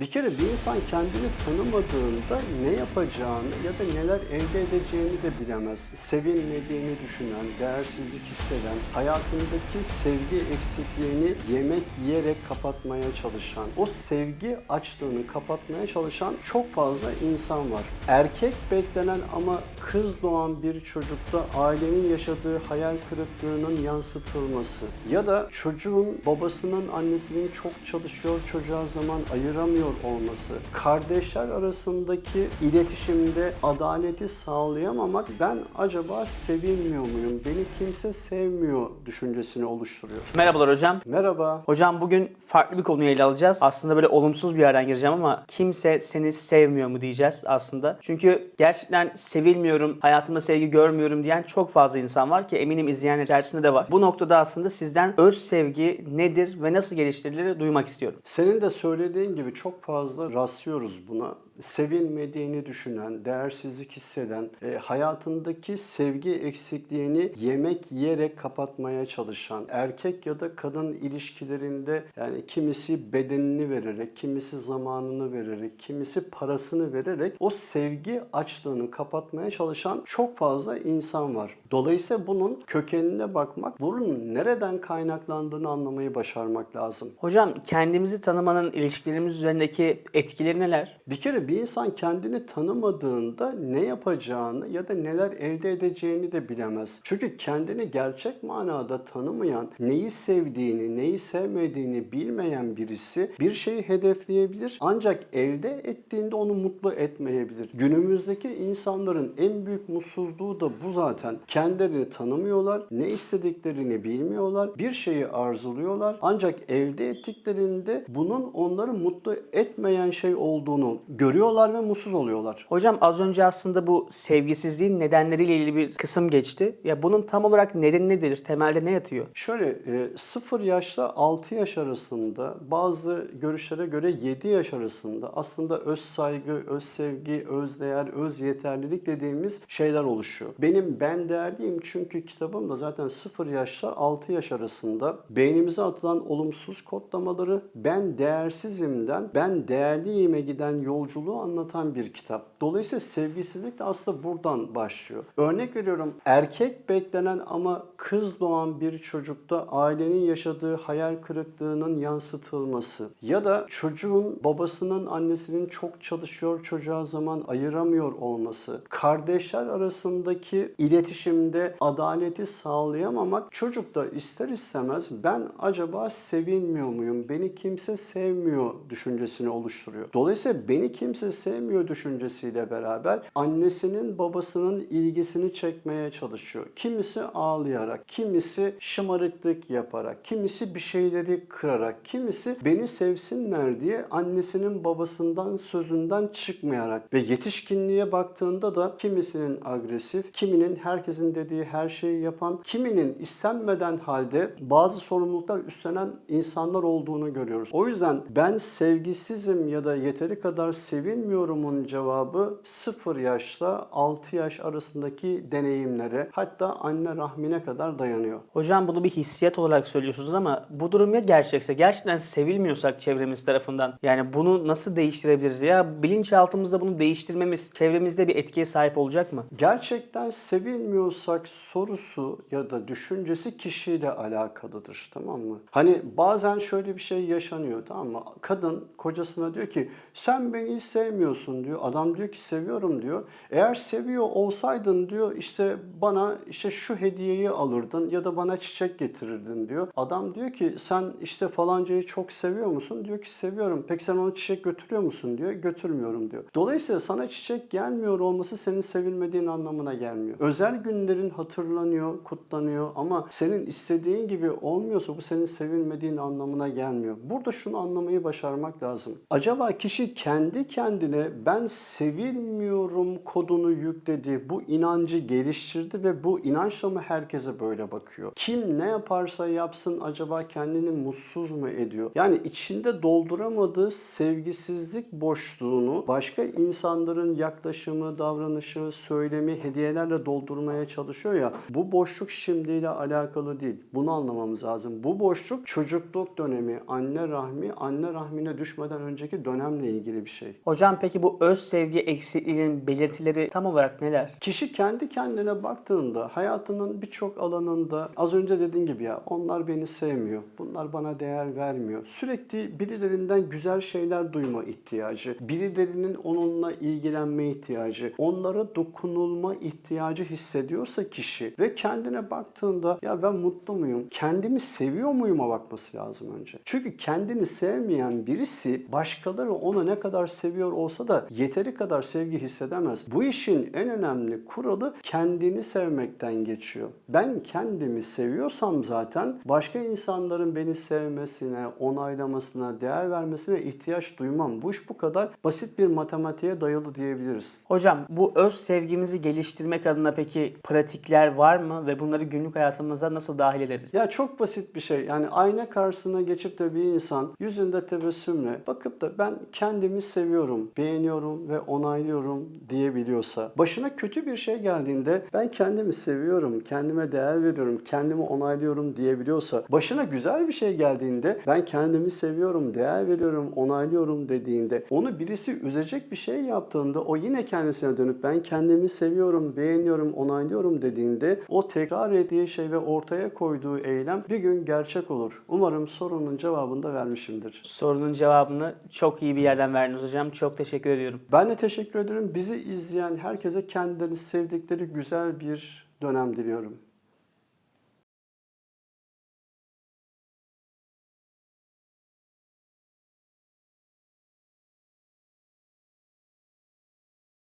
Bir kere bir insan kendini tanımadığında ne yapacağını ya da neler elde edeceğini de bilemez. Sevilmediğini düşünen, değersizlik hisseden, hayatındaki sevgi eksikliğini yemek yiyerek kapatmaya çalışan, o sevgi açlığını kapatmaya çalışan çok fazla insan var. Erkek beklenen ama kız doğan bir çocukta ailenin yaşadığı hayal kırıklığının yansıtılması ya da çocuğun babasının annesinin çok çalışıyor çocuğa zaman ayıramıyor olması, kardeşler arasındaki iletişimde adaleti sağlayamamak ben acaba sevilmiyor muyum, beni kimse sevmiyor düşüncesini oluşturuyor. Merhabalar hocam. Merhaba. Hocam bugün farklı bir konuyu ele alacağız. Aslında böyle olumsuz bir yerden gireceğim ama kimse seni sevmiyor mu diyeceğiz aslında. Çünkü gerçekten sevilmiyorum, hayatımda sevgi görmüyorum diyen çok fazla insan var ki eminim izleyenler içerisinde de var. Bu noktada aslında sizden öz sevgi nedir ve nasıl geliştirilir duymak istiyorum. Senin de söylediğin gibi çok fazla rastlıyoruz buna. Sevilmediğini düşünen, değersizlik hisseden, e, hayatındaki sevgi eksikliğini yemek yiyerek kapatmaya çalışan, erkek ya da kadın ilişkilerinde yani kimisi bedenini vererek, kimisi zamanını vererek, kimisi parasını vererek o sevgi açlığını kapatmaya çalışan çok fazla insan var. Dolayısıyla bunun kökenine bakmak, bunun nereden kaynaklandığını anlamayı başarmak lazım. Hocam kendimizi tanımanın ilişkilerimiz üzerindeki etkileri neler? Bir kere bir insan kendini tanımadığında ne yapacağını ya da neler elde edeceğini de bilemez. Çünkü kendini gerçek manada tanımayan, neyi sevdiğini, neyi sevmediğini bilmeyen birisi bir şeyi hedefleyebilir ancak elde ettiğinde onu mutlu etmeyebilir. Günümüzdeki insanların en büyük mutsuzluğu da bu zaten. Kendilerini tanımıyorlar, ne istediklerini bilmiyorlar, bir şeyi arzuluyorlar ancak elde ettiklerinde bunun onları mutlu etmeyen şey olduğunu görüyorlar ve mutsuz oluyorlar. Hocam az önce aslında bu sevgisizliğin nedenleriyle ilgili bir kısım geçti. Ya bunun tam olarak nedeni nedir? Temelde ne yatıyor? Şöyle e, 0 yaşla 6 yaş arasında bazı görüşlere göre 7 yaş arasında aslında öz saygı, öz sevgi, öz değer, öz yeterlilik dediğimiz şeyler oluşuyor. Benim ben değerliyim çünkü kitabımda zaten 0 yaşla 6 yaş arasında beynimize atılan olumsuz kodlamaları ben değersizimden ben değerliyime giden yolculuğu anlatan bir kitap. Dolayısıyla sevgisizlik de aslında buradan başlıyor. Örnek veriyorum erkek beklenen ama kız doğan bir çocukta ailenin yaşadığı hayal kırıklığının yansıtılması ya da çocuğun babasının annesinin çok çalışıyor çocuğa zaman ayıramıyor olması, kardeşler arasındaki iletişimde adaleti sağlayamamak çocukta ister istemez ben acaba sevilmiyor muyum, beni kimse sevmiyor düşüncesini oluşturuyor. Dolayısıyla beni kimse sevmiyor düşüncesiyle beraber annesinin babasının ilgisini çekmeye çalışıyor. Kimisi ağlayarak, kimisi şımarıklık yaparak, kimisi bir şeyleri kırarak, kimisi beni sevsinler diye annesinin babasından sözünden çıkmayarak ve yetişkinliğe baktığında da kimisinin agresif, kiminin herkesin dediği her şeyi yapan, kiminin istenmeden halde bazı sorumluluklar üstlenen insanlar olduğunu görüyoruz. O yüzden ben sevgisizim ya da yeteri kadar sevilmiyorumun cevabı 0 yaşla 6 yaş arasındaki deneyimlere hatta anne rahmine kadar dayanıyor. Hocam bunu bir hissiyat olarak söylüyorsunuz ama bu durum ya gerçekse, gerçekten sevilmiyorsak çevremiz tarafından yani bunu nasıl değiştirebiliriz ya bilinçaltımızda bunu değiştirmemiz çevremizde bir etkiye sahip olacak mı? Gerçekten sevilmiyorsak sorusu ya da düşüncesi kişiyle alakalıdır tamam mı? Hani bazen şöyle bir şey yaşanıyor tamam mı? Kadın kocasına diyor ki sen beni sevmiyorsun diyor. Adam diyor ki seviyorum diyor. Eğer seviyor olsaydın diyor işte bana işte şu hediyeyi alırdın ya da bana çiçek getirirdin diyor. Adam diyor ki sen işte falancayı çok seviyor musun? Diyor ki seviyorum. Peki sen ona çiçek götürüyor musun diyor. Götürmüyorum diyor. Dolayısıyla sana çiçek gelmiyor olması senin sevilmediğin anlamına gelmiyor. Özel günlerin hatırlanıyor, kutlanıyor ama senin istediğin gibi olmuyorsa bu senin sevilmediğin anlamına gelmiyor. Burada şunu anlamayı başarmak lazım. Acaba kişi kendi kendine ben sevilmiyorum kodunu yükledi. Bu inancı geliştirdi ve bu inançla mı herkese böyle bakıyor? Kim ne yaparsa yapsın acaba kendini mutsuz mu ediyor? Yani içinde dolduramadığı sevgisizlik boşluğunu başka insanların yaklaşımı, davranışı, söylemi, hediyelerle doldurmaya çalışıyor ya. Bu boşluk şimdiyle alakalı değil. Bunu anlamamız lazım. Bu boşluk çocukluk dönemi, anne rahmi, anne rahmine düşmeden önceki dönemle ilgili bir şey. Hocam peki bu öz sevgi eksikliğinin belirtileri tam olarak neler? Kişi kendi kendine baktığında hayatının birçok alanında az önce dediğin gibi ya onlar beni sevmiyor. Bunlar bana değer vermiyor. Sürekli birilerinden güzel şeyler duyma ihtiyacı. Birilerinin onunla ilgilenme ihtiyacı. Onlara dokunulma ihtiyacı hissediyorsa kişi ve kendine baktığında ya ben mutlu muyum? Kendimi seviyor muyum'a bakması lazım önce. Çünkü kendini sevmeyen birisi başkaları onu ne kadar seviyor olsa da yeteri kadar sevgi hissedemez. Bu işin en önemli kuralı kendini sevmekten geçiyor. Ben kendimi seviyorsam zaten başka insanların beni sevmesine, onaylamasına, değer vermesine ihtiyaç duymam. Bu iş bu kadar basit bir matematiğe dayalı diyebiliriz. Hocam bu öz sevgimizi geliştirmek adına peki pratikler var mı ve bunları günlük hayatımıza nasıl dahil ederiz? Ya çok basit bir şey. Yani ayna karşısına geçip de bir insan yüzünde tebessümle bakıp da ben kendimi seviyorum, beğeniyorum ve onaylıyorum diyebiliyorsa, başına kötü bir şey geldiğinde ben kendimi seviyorum, kendime değer veriyorum, kendimi onaylıyorum diyebiliyorsa, başına güzel bir şey geldiğinde ben kendimi seviyorum, değer veriyorum, onaylıyorum dediğinde, onu birisi üzecek bir şey yaptığında o yine kendisine dönüp ben kendimi seviyorum, beğeniyorum, onaylıyorum dediğinde o tekrar ettiği şey ve ortaya koyduğu eylem bir gün gerçek olur. Umarım sorunun cevabını da vermişimdir. Sorunun cevabını çok iyi bir yerden verdiniz hocam. Çok teşekkür ediyorum. Ben de teşekkür ederim. Bizi izleyen herkese kendilerini sevdikleri güzel bir dönem diliyorum.